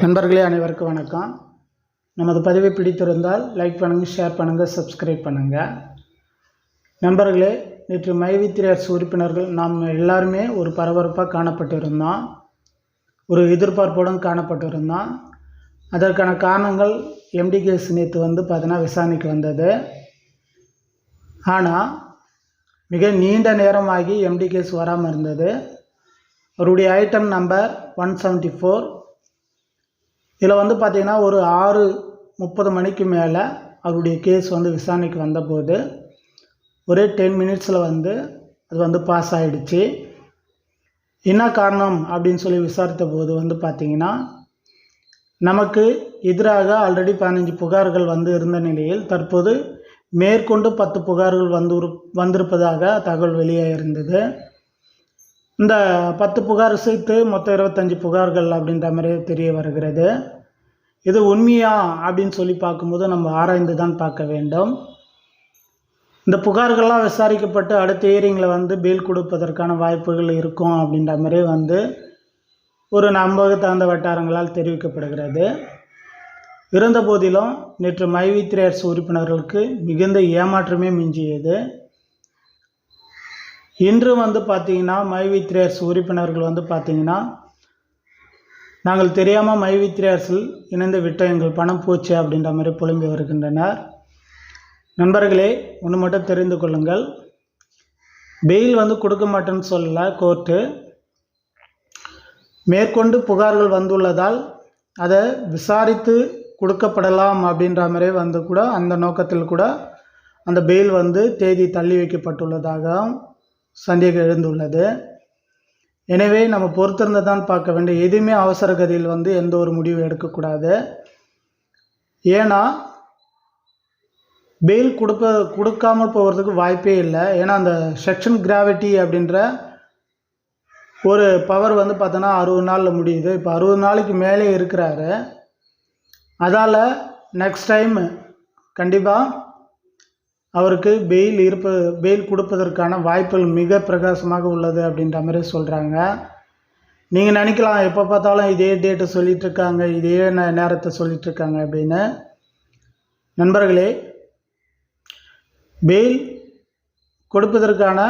நண்பர்களே அனைவருக்கும் வணக்கம். நமது பதிவை பிடித்திருந்தால் லைக் பண்ணுங்கள் ஷேர் பண்ணுங்கள் சப்ஸ்கிரைப் பண்ணுங்கள் நண்பர்களே நேற்று மைவித்திரியர்ஸ் உறுப்பினர்கள் நாம் எல்லாருமே ஒரு பரபரப்பாக காணப்பட்டிருந்தோம். ஒரு எதிர்பார்ப்புடன் காணப்பட்டிருந்தோம். அதற்கான காரணங்கள் எம்டிகேஸ் நேற்று வந்து பார்த்தீங்கன்னா விசாரணைக்கு வந்தது. ஆனால் மிக நீண்ட நேரமாகி எம்டிகேஸ் வராமல் இருந்தது. அவருடைய item number one seventy four இதில் வந்து பார்த்திங்கன்னா ஒரு ஆறு முப்பது மணிக்கு மேலே அவருடைய கேஸ் வந்து விசாரணைக்கு வந்தபோது ஒரே டென் மினிட்ஸில் வந்து அது வந்து பாஸ் ஆகிடுச்சு என்ன காரணம் அப்படின்னு சொல்லி விசாரித்த போது வந்து பார்த்திங்கன்னா நமக்கு எதிராக ஆல்ரெடி பதினஞ்சு புகார்கள் வந்து இருந்த நிலையில் தற்போது மேற்கொண்டு பத்து புகார்கள் வந்து வந்திருப்பதாக தகவல் வெளியே இருந்தது இந்த பத்து புகார் சேர்த்து மொத்தம் இருபத்தஞ்சி புகார்கள் அப்படின்ற மாதிரி தெரிய வருகிறது. இது உண்மையா அப்படின்னு சொல்லி பார்க்கும்போது நம்ம ஆராய்ந்து தான் பார்க்க வேண்டும். இந்த புகார்கள்லாம் விசாரிக்கப்பட்டு அடுத்த ஹியரிங்கில் வந்து பெயில் கொடுப்பதற்கான வாய்ப்புகள் இருக்கும் அப்படின்ற மாதிரி வந்து ஒரு நம்பக தகுந்த வட்டாரங்களால் தெரிவிக்கப்படுகிறது. இருந்தபோதிலும் நேற்று மைவித்திரை அரசு உறுப்பினர்களுக்கு மிகுந்த ஏமாற்றமே மிஞ்சியது. இன்று வந்து பார்த்திங்கன்னா மைவித்ரேயர்ஸ் உறுப்பினர்கள் வந்து பார்த்திங்கன்னா நாங்கள் தெரியாமல் மைவித்ரேயர்ஸில் இணைந்து விட்ட எங்கள் பணம் போச்சு அப்படின்ற மாதிரி புலம்பி வருகின்றனர். நண்பர்களே ஒன்று மட்டும் தெரிந்து கொள்ளுங்கள். பெயில் வந்து கொடுக்க மாட்டேன்னு சொல்லல கோர்ட்டு. மேற்கொண்டு புகார்கள் வந்துள்ளதால் அதை விசாரித்து கொடுக்கப்படலாம் அப்படின்ற மாதிரி வந்து கூட அந்த நோக்கத்தில் கூட அந்த பெயில் வந்து தேதி தள்ளி வைக்கப்பட்டுள்ளதாக சந்தேகம் எழுந்துள்ளது. எனவே நம்ம பொறுத்திருந்து தான் பார்க்க வேண்டிய எதுவுமே அவசர கதியில் வந்து எந்த ஒரு முடிவு எடுக்கக்கூடாது. ஏன்னா பெயில் கொடுப்ப கொடுக்காமல் போகிறதுக்கு வாய்ப்பே இல்லை. ஏன்னா அந்த செக்ஷன் கிராவிட்டி அப்படின்ற ஒரு பவர் வந்து பார்த்தோன்னா அறுபது நாளில் முடியுது. இப்போ அறுபது நாளைக்கு மேலே இருக்கிறாரு. அதால் நெக்ஸ்ட் டைம் கண்டிப்பாக அவருக்கு பெயில் இருப்ப பெயில் கொடுப்பதற்கான வாய்ப்புகள் மிக பிரகாசமாக உள்ளது அப்படின்ற மாதிரி சொல்கிறாங்க நீங்கள் நினைக்கலாம் எப்போ பார்த்தாலும் இதே டேட்டை சொல்லிகிட்ருக்காங்க இதே நே நேரத்தை சொல்லிகிட்ருக்காங்க அப்படின்னு. நண்பர்களே பெயில் கொடுப்பதற்கான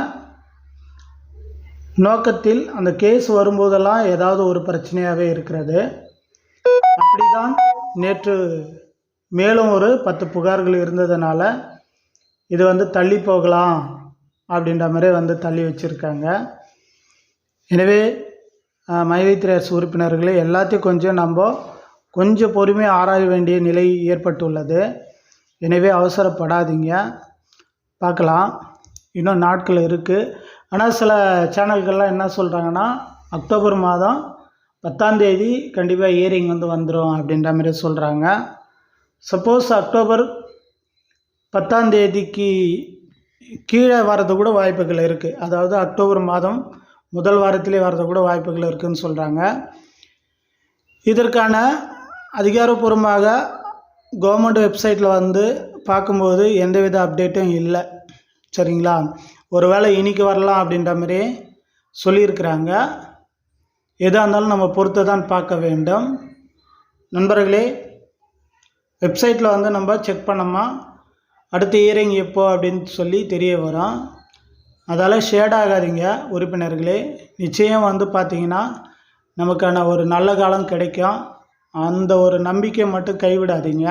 நோக்கத்தில் அந்த கேஸ் வரும்போதெல்லாம் ஏதாவது ஒரு பிரச்சனையாகவே இருக்கிறது. அப்படிதான் நேற்று மேலும் ஒரு பத்து புகார்கள் இருந்ததுனால இது வந்து தள்ளி போகலாம் அப்படின்ற மாதிரி வந்து தள்ளி வச்சுருக்காங்க. எனவே மைவைத்திரர்ஸ் உறுப்பினர்களே எல்லாத்தையும் கொஞ்சம் நம்ம கொஞ்சம் பொறுமையாக ஆராய வேண்டிய நிலை ஏற்பட்டுள்ளது. எனவே அவசரப்படாதீங்க. பார்க்கலாம். இன்னும் நாட்கள் இருக்குது ஆனால் சில சேனல்கள்லாம் என்ன சொல்கிறாங்கன்னா அக்டோபர் மாதம் பத்தாந்தேதி கண்டிப்பாக இயரிங் வந்து வந்துடும் அப்படின்ற மாதிரி சொல்கிறாங்க சப்போஸ் அக்டோபர் பத்தாம் தேதிக்கு கீழே வரது கூட வாய்ப்புகள் இருக்குது அதாவது அக்டோபர் மாதம் முதல் வாரத்திலே வரது கூட வாய்ப்புகள் இருக்குதுன்னு சொல்கிறாங்க இதற்கான அதிகாரப்பூர்வமாக கவர்மெண்ட் வெப்சைட்டில் வந்து பார்க்கும்போது எந்தவித அப்டேட்டும் இல்லை. சரிங்களா? ஒருவேளை இன்றைக்கி வரலாம் அப்படின்ற மாதிரி சொல்லியிருக்கிறாங்க. எதாக இருந்தாலும் நம்ம பொறுத்து தான் பார்க்க வேண்டும். நண்பர்களே வெப்சைட்டில் வந்து நம்ம செக் பண்ணோமா? அடுத்த இயரிங் எப்போ அப்படின்னு சொல்லி தெரிய வரும். அதால் ஷேட் ஆகாதீங்க உறுப்பினர்களே. நிச்சயம் வந்து பார்த்திங்கன்னா நமக்கான ஒரு நல்ல காலம் கிடைக்கும். அந்த ஒரு நம்பிக்கை மட்டும் கைவிடாதீங்க.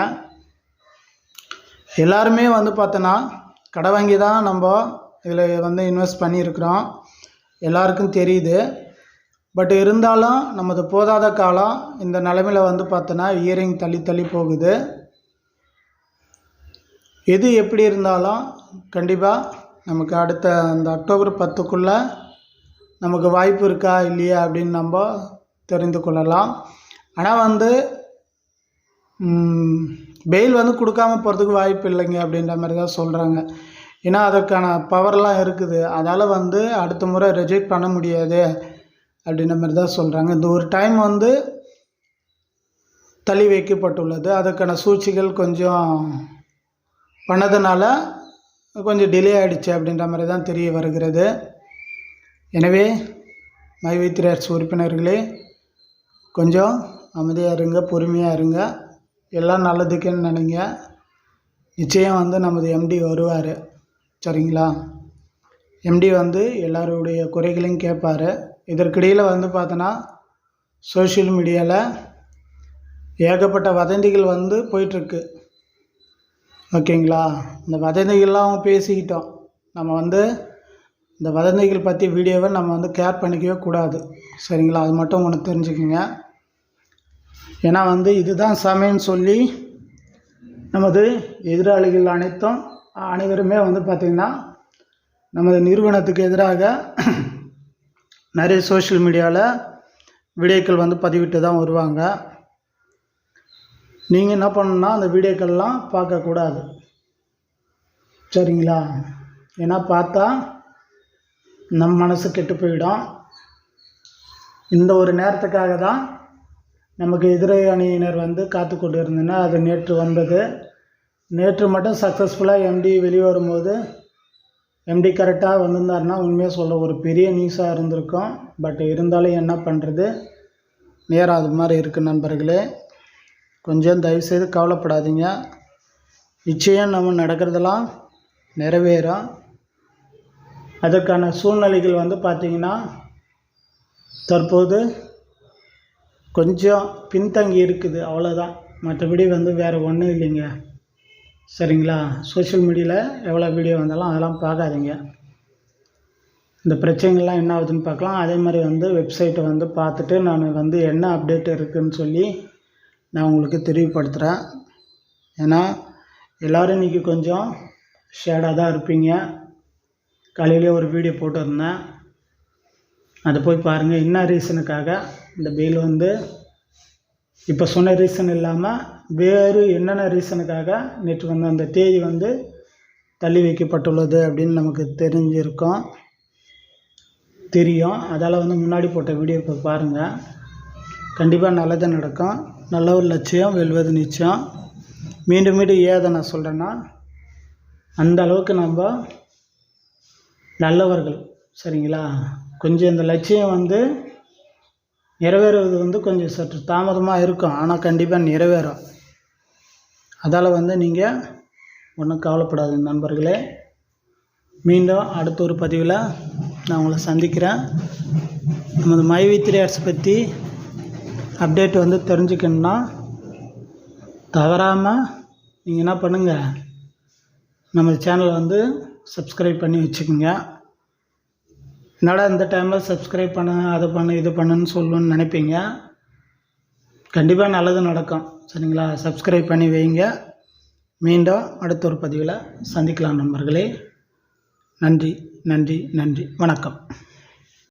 எல்லாருமே வந்து பார்த்தோன்னா கடை வாங்கி தான் நம்ம இதில் வந்து இன்வெஸ்ட் பண்ணியிருக்கிறோம். எல்லாருக்கும் தெரியுது. பட் இருந்தாலும் நமது போதாத காலம் இந்த நிலமையில் வந்து பார்த்தோன்னா இயரிங் தள்ளி தள்ளி போகுது. எது எப்படி இருந்தாலும் கண்டிப்பாக நமக்கு அடுத்த அந்த அக்டோபர் பத்துக்குள்ளே நமக்கு வாய்ப்பு இருக்கா இல்லையா அப்படின்னு நம்ம தெரிந்து கொள்ளலாம். ஆனால் வந்து பெயில் வந்து கொடுக்காம போகிறதுக்கு வாய்ப்பு இல்லைங்க அப்படின்ற மாதிரி தான் சொல்கிறாங்க ஏன்னா அதற்கான பவர்லாம் இருக்குது. அதால் வந்து அடுத்த முறை ரிஜெக்ட் பண்ண முடியாது அப்படின்ற மாதிரி தான் சொல்கிறாங்க இந்த ஒரு டைம் வந்து தள்ளி வைக்கப்பட்டுள்ளது. அதற்கான சூழ்ச்சிகள் கொஞ்சம் பண்ணதுனால கொஞ்சம் டிலே ஆகிடுச்சு அப்படின்ற மாதிரி தான் தெரிய வருகிறது. எனவே மைவைத்திரர்ஸ் உறுப்பினர்களே கொஞ்சம் அமைதியாக இருங்க பொறுமையாக இருங்க. எல்லாம் நல்லதுக்குன்னு நினைங்க. நிச்சயம் வந்து நமது எம்டி வருவார். சரிங்களா? எம்டி வந்து எல்லாருடைய குறைகளையும் கேட்பார். இதற்கிடையில் வந்து பார்த்தோன்னா சோஷியல் மீடியாவில் ஏகப்பட்ட வதந்திகள் வந்து போயிட்டுருக்கு ஓகேங்களா? இந்த வதந்திகள்லாம் பேசிக்கிட்டோம். நம்ம வந்து இந்த வதந்திகள் பற்றி வீடியோவை நம்ம வந்து கேர் பண்ணிக்கவே கூடாது. சரிங்களா? அது மட்டும் ஒன்று தெரிஞ்சுக்கோங்க. ஏன்னா வந்து இதுதான் சமயம்னு சொல்லி நமது எதிராளிகள் அனைத்தும் அனைவருமே வந்து பார்த்திங்கன்னா நமது நிறுவனத்துக்கு எதிராக நிறைய சோஷியல் மீடியாவில் வீடியோக்கள் வந்து பதிவிட்டு தான் வருவாங்க. நீங்கள் என்ன பண்ணணும்னா அந்த வீடியோக்கள்லாம் பார்க்கக்கூடாது. சரிங்களா? ஏன்னா பார்த்தா நம் மனசு கெட்டு போயிடும். இந்த ஒரு நேரத்துக்காக தான் நமக்கு எதிரை அணியினர் வந்து காத்து கொண்டு இருந்ததுன்னா அது நேற்று வந்தது. நேற்று மட்டும் சக்ஸஸ்ஃபுல்லாக எம்டி வெளியே வரும்போது எம்டி கரெக்டாக வந்திருந்தாருன்னா உண்மையாக சொல்ல ஒரு பெரிய நியூஸாக இருந்திருக்கும். பட் இருந்தாலும் என்ன பண்ணுறது நேராக அது மாதிரி இருக்குது நண்பர்களே. கொஞ்சம் தயவுசெய்து கவலைப்படாதீங்க. நிச்சயம் நம்ம நடக்கிறதெல்லாம் நிறைவேறும். அதற்கான சூழ்நிலைகள் வந்து பார்த்திங்கன்னா தற்போது கொஞ்சம் பின்தங்கி இருக்குது. அவ்வளோதான் மற்றபடி வந்து வேறு ஒன்றும் இல்லைங்க. சரிங்களா? சோஷியல் மீடியாவில் எவ்வளோ வீடியோ வந்தாலும் அதெல்லாம் பார்க்காதீங்க. இந்த பிரச்சனைகள்லாம் என்ன ஆகுதுன்னு பார்க்கலாம். அதே மாதிரி வந்து வெப்சைட்டை வந்து பார்த்துட்டு நான் வந்து என்ன அப்டேட் இருக்குதுன்னு சொல்லி நான் உங்களுக்கு தெரியப்படுத்துகிறேன் ஏன்னா எல்லோரும் இன்றைக்கி கொஞ்சம் ஷேடாக தான் இருப்பீங்க. காலையிலே ஒரு வீடியோ போட்டிருந்தேன். அதை போய் பாருங்கள் என்ன ரீசனுக்காக இந்த பெயில் வந்து? இப்போ சொன்ன ரீசன் இல்லாமல் வேறு என்னென்ன ரீசனுக்காக நேற்று வந்து அந்த தேதி வந்து தள்ளி வைக்கப்பட்டுள்ளது அப்படின்னு நமக்கு தெரிஞ்சிருக்கும். தெரியும். அதால் வந்து முன்னாடி போட்ட வீடியோ இப்போ பாருங்கள் கண்டிப்பாக நல்லது நடக்கும். நல்ல ஒரு லட்சியம் வெல்வது நிச்சயம். மீண்டும் மீண்டும் ஏதை நான் சொல்கிறேன்னா அந்த அளவுக்கு நம்ம நல்லவர்கள் சரிங்களா? கொஞ்சம் இந்த லட்சியம் வந்து நிறைவேறுவது வந்து கொஞ்சம் சற்று தாமதமாக இருக்கும். ஆனால் கண்டிப்பாக நிறைவேறும். அதால் வந்து நீங்கள் ஒன்றும் கவலைப்படாது நண்பர்களே. மீண்டும் அடுத்த ஒரு பதிவில் நான் உங்களை சந்திக்கிறேன். நமது மைவி த்ரீ பற்றி அப்டேட் வந்து தெரிஞ்சுக்கணுன்னா தவறாமல் நீங்கள் என்ன பண்ணுங்கள் நம்ம சேனலை வந்து சப்ஸ்கிரைப் பண்ணி வச்சுக்கோங்க. என்னடா இந்த டைமில் சப்ஸ்கிரைப் பண்ணு அதை பண்ணு இது பண்ணுன்னு சொல்லணுன்னு நினைப்பீங்க. கண்டிப்பாக நல்லது நடக்கும். சரிங்களா? சப்ஸ்கிரைப் பண்ணி வைங்க. மீண்டும் அடுத்த ஒரு பதிவில் சந்திக்கலாம் நண்பர்களே. நன்றி நன்றி நன்றி. வணக்கம்.